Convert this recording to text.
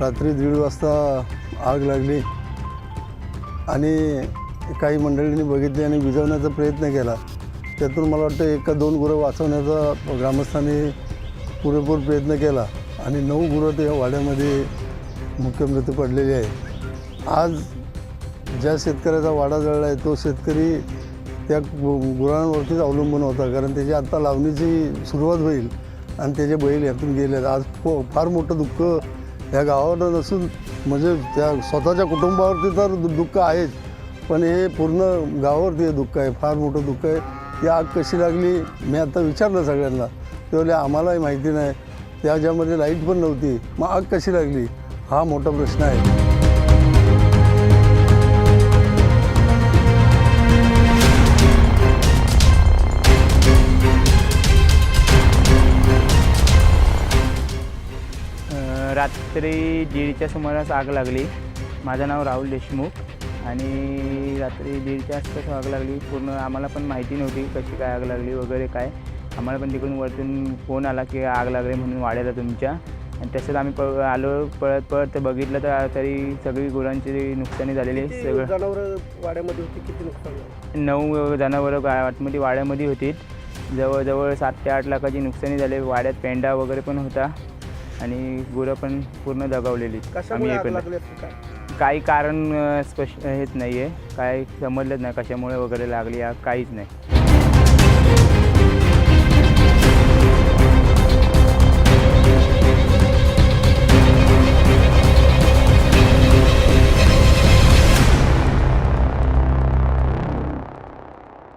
रात्री दीड वाजता आग लागली आणि काही मंडळींनी बघितली आणि विझवण्याचा प्रयत्न केला. त्यातून मला वाटतं एका दोन गुरं वाचवण्याचा ग्रामस्थांनी पुरेपूर प्रयत्न केला आणि नऊ गुरं त्या वाड्यामध्ये मुख्य मृत्यू पडलेली आहे. आज ज्या शेतकऱ्याचा वाडा जळला आहे तो शेतकरी त्या गु- गुरांवरतीच अवलंबून होता कारण त्याची आत्ता लावणीची सुरुवात होईल आणि त्याचे बैल यातून गेले आज फो- फार मोठं दुःख या गावावर नसून म्हणजे त्या स्वतःच्या कुटुंबावरती तर दु- दुःख आहेच. पण हे पूर्ण गावावरती हे दुःख आहे. फार मोठं दुःख आहे. ती आग कशी लागली मी आता विचारलं सगळ्यांना. ते आम्हालाही माहिती नाही. त्याच्यामध्ये लाइट पण नव्हती. मग आग कशी लागली? हा मोठा प्रश्न आहे. रात्री दीडच्या सुमारास आग लागली. माझं नाव राहुल देशमुख आणि रात्री दीडच्या आसपास आग लागली. पूर्ण आम्हाला पण माहिती नव्हती कशी काय आग लागली वगैरे काय. आम्हाला पण तिकडून वरतून फोन आला की आग लागली म्हणून वाड्याला तुमच्या. आणि तसंच आम्ही प आलो पळत पळत बघितलं तर तरी सगळी गुरांची नुकसानी झालेली. सगळं जनावर वाड्यामध्ये होती किती नुकसान झालं? नऊ जनावरं आतमध्ये वाड्यामध्ये होती. जवळजवळ सात ते आठ लाखाची नुकसानी झाली. वाड्यात पेंडा वगैरे पण होता. आणि गुरं पण पूर्ण दगावलेली. कशामुळे आग पण लागली असते काय? काही कारण अं, स्पष्ट हेच नाही आहे काय समजलंच नाही कशामुळे वगैरे लागली आग काहीच नाही.